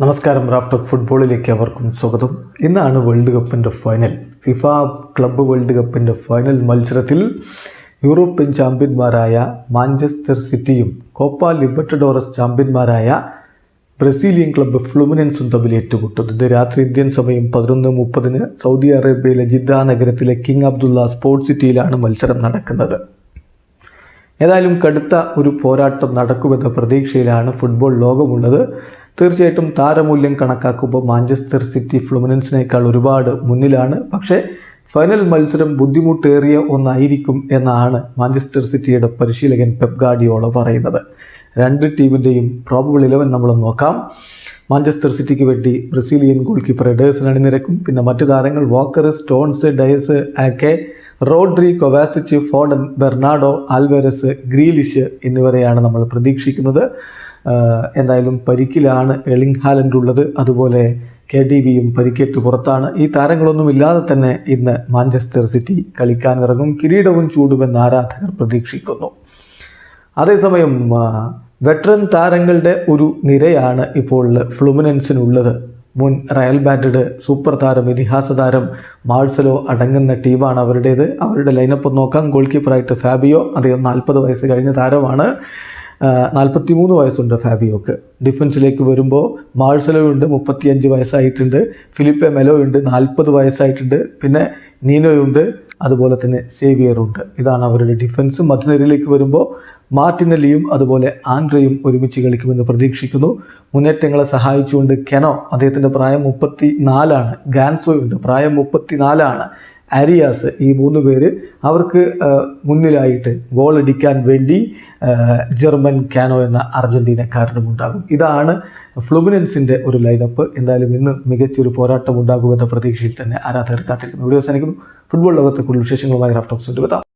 നമസ്കാരം റാഫ്റ്റോക്ക് ഫുട്ബോളിലേക്ക് അവർക്കും സ്വാഗതം. ഇന്നാണ് വേൾഡ് കപ്പിന്റെ ഫൈനൽ. ഫിഫ ക്ലബ്ബ് വേൾഡ് കപ്പിന്റെ ഫൈനൽ മത്സരത്തിൽ യൂറോപ്യൻ ചാമ്പ്യന്മാരായ മാഞ്ചസ്റ്റർ സിറ്റിയും കോപ്പ ലിബർട്ടഡോറസ് ചാമ്പ്യന്മാരായ ബ്രസീലിയൻ ക്ലബ്ബ് ഫ്ലുമിനൻസും തമ്മിൽ ഏറ്റുമുട്ടും ഇത് രാത്രി ഇന്ത്യൻ സമയം പതിനൊന്ന് മുപ്പതിന് സൗദി അറേബ്യയിലെ ജിദ്ദ നഗരത്തിലെ കിങ് അബ്ദുള്ള സ്പോർട്സ് സിറ്റിയിലാണ് മത്സരം നടക്കുന്നത്. ഏതായാലും കടുത്ത ഒരു പോരാട്ടം നടക്കുമെന്ന പ്രതീക്ഷയിലാണ് ഫുട്ബോൾ ലോകമുള്ളത്. തീർച്ചയായിട്ടും താരമൂല്യം കണക്കാക്കുമ്പോൾ മാഞ്ചസ്റ്റർ സിറ്റി ഫ്ലുമിനൻസിനേക്കാൾ ഒരുപാട് മുന്നിലാണ്. പക്ഷേ ഫൈനൽ മത്സരം ബുദ്ധിമുട്ടേറിയ ഒന്നായിരിക്കും എന്നാണ് മാഞ്ചസ്റ്റർ സിറ്റിയുടെ പരിശീലകൻ പെപ് ഗാർഡിയോള പറയുന്നത്. രണ്ട് ടീമിന്റെയും പ്രോബബിൾ ഇലവൻ നമ്മൾ നോക്കാം. മാഞ്ചസ്റ്റർ സിറ്റിക്ക് വേണ്ടി ബ്രസീലിയൻ ഗോൾ കീപ്പർ എഡേഴ്സൺ അണിനിരക്കും. പിന്നെ മറ്റു താരങ്ങൾ Walker Stones Dias Ake Rodri Kovacic Foden Bernardo Alvarez Grealish എന്നിവരെയാണ് നമ്മൾ പ്രതീക്ഷിക്കുന്നത്. എന്തായാലും പരിക്കിലാണ് എളിങ് ഹാലൻഡ് ഉള്ളത്. അതുപോലെ കെ ഡി ബിയും പരിക്കേറ്റ് പുറത്താണ്. ഈ താരങ്ങളൊന്നും ഇല്ലാതെ തന്നെ ഇന്ന് മാഞ്ചസ്റ്റർ സിറ്റി കളിക്കാനിറങ്ങും. കിരീടവും ചൂടുമെന്ന് ആരാധകർ പ്രതീക്ഷിക്കുന്നു. അതേസമയം വെറ്ററൻ താരങ്ങളുടെ ഒരു നിരയാണ് ഇപ്പോൾ ഫ്ലുമിനൻസിനുള്ളത്. മുൻ റയൽ മാഡ്രിഡ് സൂപ്പർ താരം ഇതിഹാസ താരം മാഴ്സലോ അടങ്ങുന്ന ടീമാണ് അവരുടേത്. അവരുടെ ലൈനപ്പ് നോക്കാം. ഗോൾ കീപ്പറായിട്ട് ഫാബിയോ അദ്ദേഹം നാൽപ്പത് വയസ്സ് കഴിഞ്ഞ താരമാണ്. നാൽപ്പത്തി മൂന്ന് വയസ്സുണ്ട് ഫാബിയോക്ക്. ഡിഫൻസിലേക്ക് വരുമ്പോൾ മാഴ്സലോ ഉണ്ട് മുപ്പത്തിയഞ്ച് വയസ്സായിട്ടുണ്ട് ഫിലിപ്പെ മെലോ ഉണ്ട് നാൽപ്പത് വയസ്സായിട്ടുണ്ട് പിന്നെ നീനോയുണ്ട് അതുപോലെ തന്നെ സേവിയറുണ്ട്. ഇതാണ് അവരുടെ ഡിഫൻസ്. മധ്യനിരയിലേക്ക് വരുമ്പോൾ മാർട്ടിനലിയും അതുപോലെ ആൻഡ്രയും ഒരുമിച്ച് കളിക്കുമെന്ന് പ്രതീക്ഷിക്കുന്നു. മുന്നേറ്റങ്ങളെ സഹായിച്ചുകൊണ്ട് കെനോ അദ്ദേഹത്തിന്റെ പ്രായം മുപ്പത്തി നാലാണ് ഗാൻസോയുണ്ട് പ്രായം മുപ്പത്തി നാലാണ് അരിയാസ് ഈ മൂന്ന് പേര് അവർക്ക് മുന്നിലായിട്ട് ഗോൾ അടിക്കാൻ വേണ്ടി ജർമ്മൻ കാനോ എന്ന അർജന്റീനക്കാരനും ഉണ്ടാകും. ഇതാണ് ഫ്ലുമിനൻസിന്റെ ഒരു ലൈനപ്പ് എന്തായാലും ഇന്ന് മികച്ചൊരു പോരാട്ടം ഉണ്ടാകുമെന്ന പ്രതീക്ഷയിൽ തന്നെ ആരാധകർ കാത്തിരിക്കുന്നു. വീഡിയോ അവസാനിക്കുന്നു. ഫുട്ബോൾ ലോകത്തെ കൂടുതൽ വിശേഷങ്ങളുമായി റാഫ്റ്റോക്സ് എത്താം